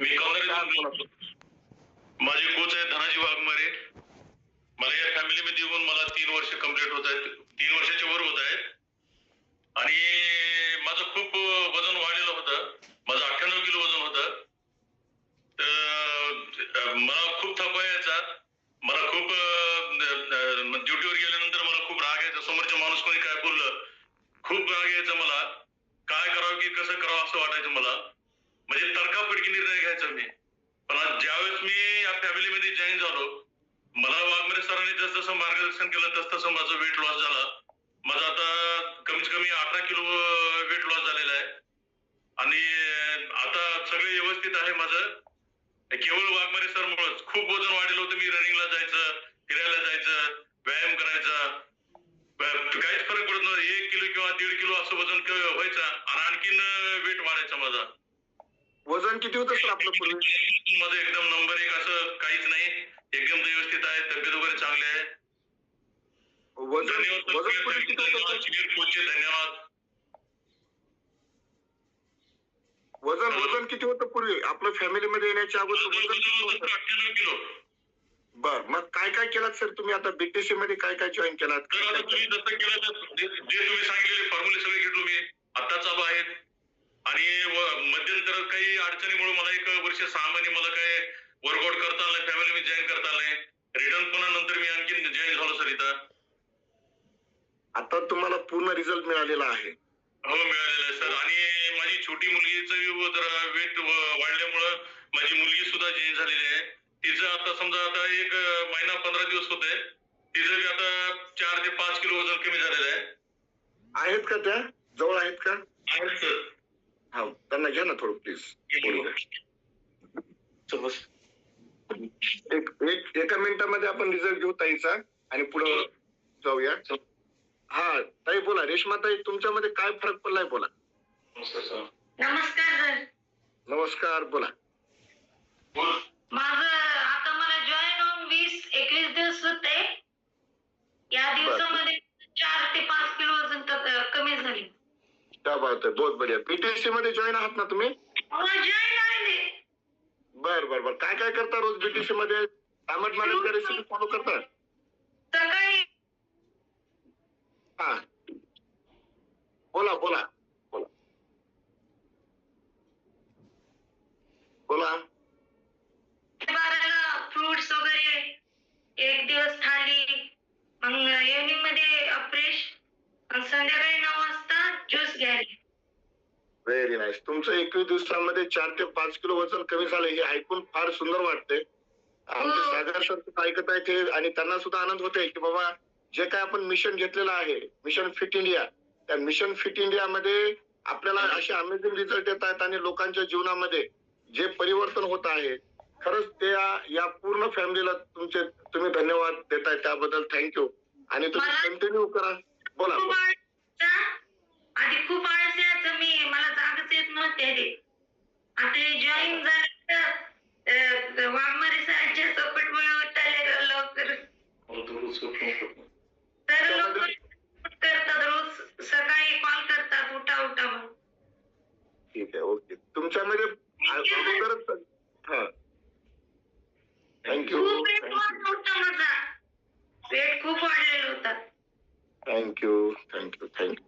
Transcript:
मी कॉंग्रेस माझे कोच आहे धनाजी वाघमारे. मला या फॅमिलीमध्ये येऊन मला तीन वर्ष कंप्लीट होत आहेत. तीन वर्षाच्या वर होत आहेत. आणि माझं खूप वजन वाढलेलं होतं. माझं अठ्ठ्याण्णव किलो वजन होतं. तर मला खूप थकवा यायचा. मला खूप ड्युटीवर गेल्यानंतर मला खूप राग यायचा. समोरचा माणूस कोणी काय बोललं? खूप राग यायचा मला. काय करावं की कसं करावं असं वाटायचं मला. म्हणजे तडकाफडकी निर्णय घ्यायचा मी. पण आज ज्यावेळेस मी या फॅमिलीमध्ये जॉईन झालो मला वाघमेरे सरांनी जस जसं मार्गदर्शन केलं तस तसं माझं वेट लॉस झाला. माझं आता कमीत कमी अठरा किलो वेट लॉस झालेला आहे. आणि आता सगळे व्यवस्थित आहे माझं. केवळ वाघमारे सर मुळेच खूप वजन वाढलेलं होतं मी रनिंगला जायचं फिरायला जायचं व्यायाम करायचा. काहीच फरक पडत नव्हता. एक किलो किंवा दीड किलो असं वजन व्हायचं. आणि आणखीन वेट वाढायचा माझा. वजन किती होतं सर आपलं पूर्वी माझं एकदम नंबर एक असं काहीच नाही. एकदम व्यवस्थित आहे तब्येत वगैरे चांगली आहे. वजन वजन पूर्वी किती होतं धन्यवाद. सर? वजन वजन किती होतं पूर्वी? आपलं फॅमिलीमध्ये येण्याच्या अगोदर वजन किती वजन होतं अठ्ठ्याण्णव किलो. बर मग काय काय केलात सर तुम्ही? आता बीटीसी मध्ये काय काय जॉईन केलात? तर आता तुम्ही जसं केलं तसं जे जे तुम्ही सांगितलेले आणि मध्यंतर काही अडचणीमुळे मला एक वर्ष सहा महिने मला काय वर्कआउट करता आलं नाही फॅमिली मी जॉईन करता आलं नाही. रिटर्न पुन्हा नंतर मी आणखी जॉईन झालो सर इथं. आता तुम्हाला पूर्ण रिझल्ट मिळालेला आहे. हो मिळालेलं आहे सर आणि माझी छोटी मुलगीचं जरा वेट वाढल्यामुळं माझी मुलगी सुद्धा चेंज झालेली आहे. तिचं आता समजा आता एक महिना पंधरा दिवस होते तिचं बी आता चार ते पाच किलो वजन कमी झालेलं आहे. आहेत का त्या? जवळ आहेत का? आहेत सर हा त्यांना घ्या ना थोडं प्लीज बोलू द्या. एक एक एका मिनिटामध्ये आपण रिझल्ट घेऊ ताईचा आणि पुढे जाऊया. हा ताई बोला. रेश्मा ताई तुमच्यामध्ये काय फरक पडलाय बोला. नमस्कार सर. नमस्कार सर. नमस्कार बोला बोल माझं आता मला जॉईन होऊन वीस एकवीस दिवस होते या दिवसामध्ये चार ते पाच किलो वजन क- कमी झाले क्या बात आहे बहुत बढिया बीटीएससी मध्ये जॉईन आहात ना तुम्ही? आहे बर बर बर. काय काय करता रोज बीटीसी मध्ये? तामट मॅडमच्या रेसिपी फॉलो करता? हा. बोला बोला. व्हेरी नाईस तुमचं एकवीस दिवसामध्ये चार ते पाच किलो वजन कमी झालं हे ऐकून फार सुंदर वाटते आमचे हो. सागर सर ऐकत आहेत हे आणि त्यांना सुद्धा आनंद होतोय की बाबा जे काय आपण मिशन घेतलेलं आहे मिशन फिट इंडिया त्या मिशन फिट इंडिया मध्ये आपल्याला असे अमेझिंग रिझल्ट येत आहेत आणि लोकांच्या जीवनामध्ये जे परिवर्तन होत आहे खरंच ते या- पूर्ण फॅमिलीला तुमचे तुम्ही धन्यवाद देताय त्याबद्दल. थँक्यू आणि तुम्ही कंटिन्यू करा. बोला इत्यादी आता जॉईन झालं तर वाघमारे सरांच्या सपोर्ट मिळवत आले लवकर. तर लोक करतात रोज सकाळी कॉल करतात उठा उठा म्हणून. ठीक आहे ओके. तुमच्यामध्ये अगोदरच हा. थँक्यू वेट खूप वाढलेला होता. Thank you thank you thank you